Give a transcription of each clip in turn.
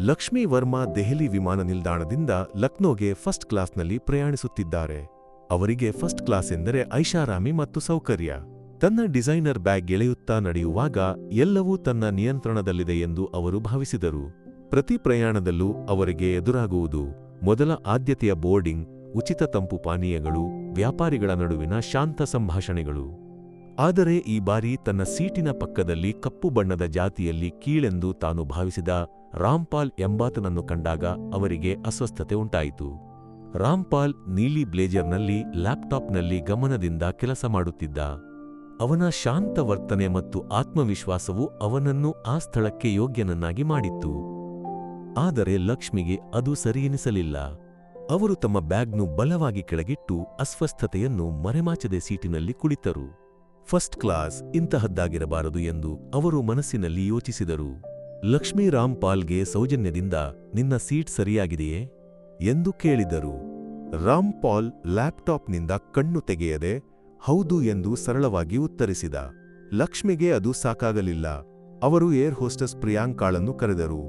ಲಕ್ಷ್ಮೀ ವರ್ಮಾ ದೆಹಲಿ ವಿಮಾನ ನಿಲ್ದಾಣದಿಂದ ಲಕ್ನೋಗೆ ಫಸ್ಟ್ ಕ್ಲಾಸ್ನಲ್ಲಿ ಪ್ರಯಾಣಿಸುತ್ತಿದ್ದಾರೆ. ಅವರಿಗೆ ಫಸ್ಟ್ ಕ್ಲಾಸ್ ಎಂದರೆ ಐಷಾರಾಮಿ ಮತ್ತು ಸೌಕರ್ಯ. ತನ್ನ ಡಿಸೈನರ್ ಬ್ಯಾಗ್ ಎಳೆಯುತ್ತಾ ನಡೆಯುವಾಗ ಎಲ್ಲವೂ ತನ್ನ ನಿಯಂತ್ರಣದಲ್ಲಿದೆ ಎಂದು ಅವರು ಭಾವಿಸಿದರು. ಪ್ರತಿ ಪ್ರಯಾಣದಲ್ಲೂ ಅವರಿಗೆ ಎದುರಾಗುವುದು ಮೊದಲ ಆದ್ಯತೆಯ ಬೋರ್ಡಿಂಗ್, ಉಚಿತ ತಂಪು ಪಾನೀಯಗಳು, ವ್ಯಾಪಾರಿಗಳ ನಡುವಿನ ಶಾಂತ ಸಂಭಾಷಣೆಗಳು. ಆದರೆ ಈ ಬಾರಿ ತನ್ನ ಸೀಟಿನ ಪಕ್ಕದಲ್ಲಿ ಕಪ್ಪು ಬಣ್ಣದ ಜಾತಿಯಲ್ಲಿ ಕೀಳೆಂದು ತಾನು ಭಾವಿಸಿದ ರಾಮ್ಪಾಲ್ ಎಂಬಾತನನ್ನು ಕಂಡಾಗ ಅವರಿಗೆ ಅಸ್ವಸ್ಥತೆ ಉಂಟಾಯಿತು. ರಾಮ್ಪಾಲ್ ನೀಲಿ ಬ್ಲೇಜರ್ನಲ್ಲಿ ಲ್ಯಾಪ್ಟಾಪ್ನಲ್ಲಿ ಗಮನದಿಂದ ಕೆಲಸ ಮಾಡುತ್ತಿದ್ದ. ಅವನ ಶಾಂತ ವರ್ತನೆ ಮತ್ತು ಆತ್ಮವಿಶ್ವಾಸವು ಅವನನ್ನು ಆ ಸ್ಥಳಕ್ಕೆ ಯೋಗ್ಯನನ್ನಾಗಿ ಮಾಡಿತ್ತು. ಆದರೆ ಲಕ್ಷ್ಮಿಗೆ ಅದು ಸರಿಯೆನಿಸಲಿಲ್ಲ. ಅವರು ತಮ್ಮ ಬ್ಯಾಗ್ನು ಬಲವಾಗಿ ಕೆಳಗಿಟ್ಟು ಅಸ್ವಸ್ಥತೆಯನ್ನು ಮರೆಮಾಚದೆ ಸೀಟಿನಲ್ಲಿ ಕುಳಿತರು. ಫಸ್ಟ್ ಕ್ಲಾಸ್ ಇಂತಹದ್ದಾಗಿರಬಾರದು ಎಂದು ಅವರು ಮನಸ್ಸಿನಲ್ಲಿ ಯೋಚಿಸಿದರು. ಲಕ್ಷ್ಮೀ ರಾಮ್ಪಾಲ್ಗೆ ಸೌಜನ್ಯದಿಂದ ನಿನ್ನ ಸೀಟ್ ಸರಿಯಾಗಿದೆಯೇ? ಎಂದು ಕೇಳಿದರು. ರಾಮ್ ಪಾಲ್ ಲ್ಯಾಪ್ಟಾಪ್ನಿಂದ ಕಣ್ಣು ತೆಗೆಯದೆ, ಹೌದು ಎಂದು ಸರಳವಾಗಿ ಉತ್ತರಿಸಿದ. ಲಕ್ಷ್ಮಿಗೆ ಅದು ಸಾಕಾಗಲಿಲ್ಲ. ಅವರು ಏರ್ ಹೋಸ್ಟಸ್ ಪ್ರಿಯಾಂಕಾಳನ್ನು ಕರೆದರು.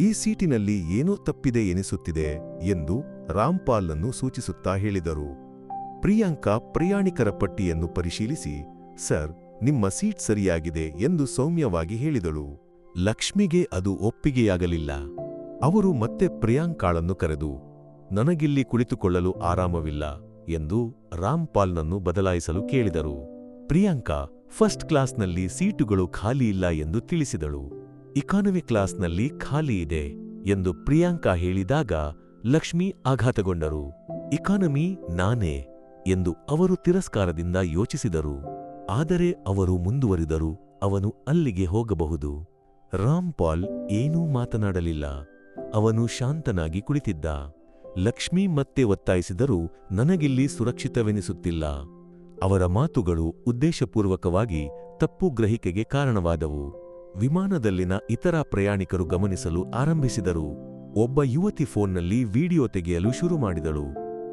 ಈ ಸೀಟಿನಲ್ಲಿ ಏನೋ ತಪ್ಪಿದೆ ಎನಿಸುತ್ತಿದೆ ಎಂದು ರಾಮ್ಪಾಲ್ನನ್ನು ಸೂಚಿಸುತ್ತಾ ಹೇಳಿದರು. ಪ್ರಿಯಾಂಕಾ ಪ್ರಯಾಣಿಕರ ಪಟ್ಟಿಯನ್ನು ಪರಿಶೀಲಿಸಿ, ಸರ್, ನಿಮ್ಮ ಸೀಟ್ ಸರಿಯಾಗಿದೆ ಎಂದು ಸೌಮ್ಯವಾಗಿ ಹೇಳಿದಳು. ಲಕ್ಷ್ಮಿಗೆ ಅದು ಒಪ್ಪಿಗೆಯಾಗಲಿಲ್ಲ. ಅವರು ಮತ್ತೆ ಪ್ರಿಯಾಂಕಾಳನ್ನು ಕರೆದು, ನನಗಿಲ್ಲಿ ಕುಳಿತುಕೊಳ್ಳಲು ಆರಾಮವಿಲ್ಲ ಎಂದು ರಾಮ್ಪಾಲ್ನನ್ನು ಬದಲಾಯಿಸಲು ಕೇಳಿದರು. ಪ್ರಿಯಾಂಕಾ ಫಸ್ಟ್ ಕ್ಲಾಸ್ನಲ್ಲಿ ಸೀಟುಗಳು ಖಾಲಿ ಇಲ್ಲ ಎಂದು ತಿಳಿಸಿದಳು. ಇಕಾನಮಿ ಕ್ಲಾಸ್ನಲ್ಲಿ ಖಾಲಿ ಇದೆ ಎಂದು ಪ್ರಿಯಾಂಕಾ ಹೇಳಿದಾಗ ಲಕ್ಷ್ಮಿ ಆಘಾತಗೊಂಡರು. ಇಕಾನಮಿ ನಾನೇ ಎಂದು ಅವರು ತಿರಸ್ಕಾರದಿಂದ ಯೋಚಿಸಿದರು. ಆದರೆ ಅವರು ಮುಂದುವರಿದರು ಅವನು ಅಲ್ಲಿಗೆ ಹೋಗಬಹುದು. ರಾಮ್ಪಾಲ್ ಏನೂ ಮಾತನಾಡಲಿಲ್ಲ. ಅವನು ಶಾಂತನಾಗಿ ಕುಳಿತಿದ್ದ. ಲಕ್ಷ್ಮಿ ಮತ್ತೆ ಒತ್ತಾಯಿಸಿದರೂ ನನಗಿಲ್ಲಿ ಸುರಕ್ಷಿತವೆನಿಸುತ್ತಿಲ್ಲ. ಅವರ ಮಾತುಗಳು ಉದ್ದೇಶಪೂರ್ವಕವಾಗಿ ತಪ್ಪು ಗ್ರಹಿಕೆಗೆ ಕಾರಣವಾದವು. ವಿಮಾನದಲ್ಲಿನ ಇತರ ಪ್ರಯಾಣಿಕರು ಗಮನಿಸಲು ಆರಂಭಿಸಿದರು. ಒಬ್ಬ ಯುವತಿ ಫೋನ್ನಲ್ಲಿ ವಿಡಿಯೋ ತೆಗೆಯಲು ಶುರು ಮಾಡಿದಳು.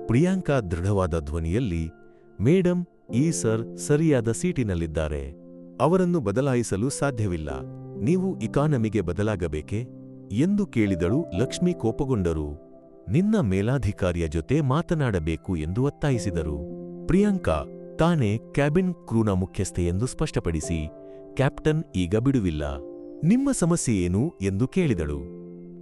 ಪ್ರಿಯಾಂಕಾ ದೃಢವಾದ ಧ್ವನಿಯಲ್ಲಿ, ಮೇಡಂ, ಈ ಸರ್ ಸರಿಯಾದ ಸೀಟಿನಲ್ಲಿದ್ದಾರೆ. ಅವರನ್ನು ಬದಲಾಯಿಸಲು ಸಾಧ್ಯವಿಲ್ಲ. ನೀವು ಇಕಾನಮಿಗೆ ಬದಲಾಗಬೇಕೆ? ಎಂದು ಕೇಳಿದಳು ಲಕ್ಷ್ಮಿ ಕೋಪಗೊಂಡರು. ನಿನ್ನ ಮೇಲಾಧಿಕಾರಿಯ ಜೊತೆ ಮಾತನಾಡಬೇಕು ಎಂದು ಒತ್ತಾಯಿಸಿದರು. ಪ್ರಿಯಾಂಕಾ, ತಾನೇ ಕ್ಯಾಬಿನ್ ಕ್ರೂನ ಮುಖ್ಯಸ್ಥೆ ಎಂದು ಸ್ಪಷ್ಟಪಡಿಸಿ, ಕ್ಯಾಪ್ಟನ್, ಈಗ ಬಿಡುವಿಲ್ಲ. ನಿಮ್ಮ ಸಮಸ್ಯೆ ಏನು? ಎಂದು ಕೇಳಿದಳು.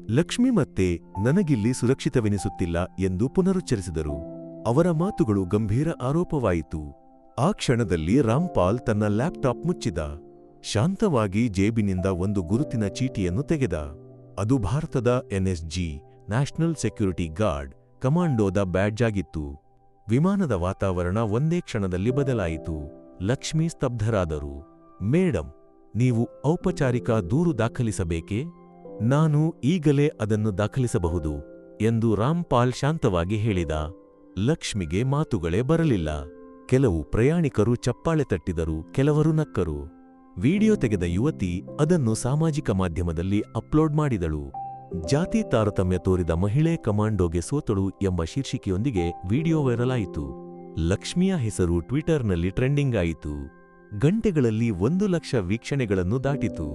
ಲಕ್ಷ್ಮಿ ಮತ್ತೆ, ನನಗಿಲ್ಲಿ ಸುರಕ್ಷಿತವೆನಿಸುತ್ತಿಲ್ಲ ಎಂದು ಪುನರುಚ್ಚರಿಸಿದರು. ಅವರ ಮಾತುಗಳು ಗಂಭೀರ ಆರೋಪವಾಯಿತು. ಆ ಕ್ಷಣದಲ್ಲಿ ರಾಮ್ಪಾಲ್ ತನ್ನ ಲ್ಯಾಪ್ಟಾಪ್ ಮುಚ್ಚಿದ. ಶಾಂತವಾಗಿ ಜೇಬಿನಿಂದ ಒಂದು ಗುರುತಿನ ಚೀಟಿಯನ್ನು ತೆಗೆದ. ಅದು ಭಾರತದ ಎನ್ಎಸ್ಜಿ, ನ್ಯಾಷನಲ್ ಸೆಕ್ಯೂರಿಟಿ ಗಾರ್ಡ್, ಕಮಾಂಡೋದ ಬ್ಯಾಡ್ಜ್ ಆಗಿತ್ತು ವಿಮಾನದ ವಾತಾವರಣ ಒಂದೇ ಕ್ಷಣದಲ್ಲಿ ಬದಲಾಯಿತು. ಲಕ್ಷ್ಮಿ ಸ್ತಬ್ಧರಾದರು. ಮೇಡಂ, ನೀವು ಔಪಚಾರಿಕ ದೂರು ದಾಖಲಿಸಬೇಕೇ? ನಾನು ಈಗಲೇ ಅದನ್ನು ದಾಖಲಿಸಬಹುದು, ಎಂದು ರಾಮ್ಪಾಲ್ ಶಾಂತವಾಗಿ ಹೇಳಿದ. ಲಕ್ಷ್ಮಿಗೆ ಮಾತುಗಳೇ ಬರಲಿಲ್ಲ. ಕೆಲವು ಪ್ರಯಾಣಿಕರು ಚಪ್ಪಾಳೆ ತಟ್ಟಿದರು, ಕೆಲವರು ನಕ್ಕರು. ವಿಡಿಯೋ ತೆಗೆದ ಯುವತಿ ಅದನ್ನು ಸಾಮಾಜಿಕ ಮಾಧ್ಯಮದಲ್ಲಿ ಅಪ್ಲೋಡ್ ಮಾಡಿದಳು. ಜಾತಿ ತಾರತಮ್ಯ ತೋರಿದ ಮಹಿಳೆ ಕಮಾಂಡೋಗೆ ಸೋತಳು ಎಂಬ ಶೀರ್ಷಿಕೆಯೊಂದಿಗೆ ವಿಡಿಯೋ ವೈರಲ್ ಆಯಿತು ಲಕ್ಷ್ಮಿಯ ಹೆಸರು ಟ್ವಿಟರ್ನಲ್ಲಿ ಟ್ರೆಂಡಿಂಗ್ ಆಯಿತು. ಗಂಟೆಗಳಲ್ಲಿ ಒಂದು ಲಕ್ಷ ವೀಕ್ಷಣೆಗಳನ್ನು ದಾಟಿತು.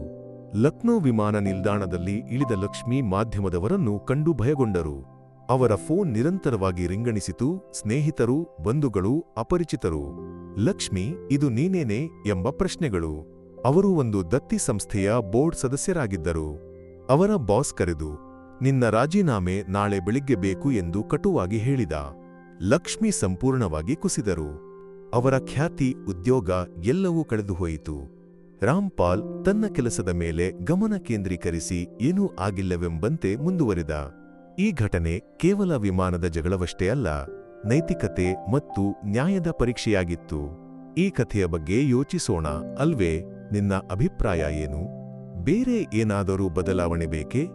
ಲಕ್ನೋ ವಿಮಾನ ನಿಲ್ದಾಣದಲ್ಲಿ ಇಳಿದ ಲಕ್ಷ್ಮಿ ಮಾಧ್ಯಮದವರನ್ನು ಕಂಡು ಭಯಗೊಂಡರು. ಅವರ ಫೋನ್ ನಿರಂತರವಾಗಿ ರಿಂಗಣಿಸಿತು, ಸ್ನೇಹಿತರು, ಬಂಧುಗಳು, ಅಪರಿಚಿತರು. ಲಕ್ಷ್ಮಿ, ಇದು ನೀನೇನೆ ಎಂಬ ಪ್ರಶ್ನೆಗಳು. ಅವರು ಒಂದು ದತ್ತಿ ಸಂಸ್ಥೆಯ ಬೋರ್ಡ್ ಸದಸ್ಯರಾಗಿದ್ದರು. ಅವರ ಬಾಸ್ ಕರೆದು, ನಿನ್ನ ರಾಜೀನಾಮೆ ನಾಳೆ ಬೆಳಿಗ್ಗೆ ಬೇಕು ಎಂದು ಕಟುವಾಗಿ ಹೇಳಿದ. ಲಕ್ಷ್ಮಿ ಸಂಪೂರ್ಣವಾಗಿ ಕುಸಿದರು. ಅವರ ಖ್ಯಾತಿ, ಉದ್ಯೋಗ ಎಲ್ಲವೂ ಕಳೆದುಹೋಯಿತು. ರಾಮ್ಪಾಲ್ ತನ್ನ ಕೆಲಸದ ಮೇಲೆ ಗಮನ ಕೇಂದ್ರೀಕರಿಸಿ ಏನೂ ಆಗಿಲ್ಲವೆಂಬಂತೆ ಮುಂದುವರಿದ. ಈ ಘಟನೆ ಕೇವಲ ವಿಮಾನದ ಜಗಳವಷ್ಟೇ ಅಲ್ಲ, ನೈತಿಕತೆ ಮತ್ತು ನ್ಯಾಯದ ಪರೀಕ್ಷೆಯಾಗಿತ್ತು. ಈ ಕಥೆಯ ಬಗ್ಗೆ ಯೋಚಿಸೋಣ ಅಲ್ವೇ? ನಿನ್ನ ಅಭಿಪ್ರಾಯ ಏನು? ಬೇರೆ ಏನಾದರೂ ಬದಲಾವಣೆ ಬೇಕೇ?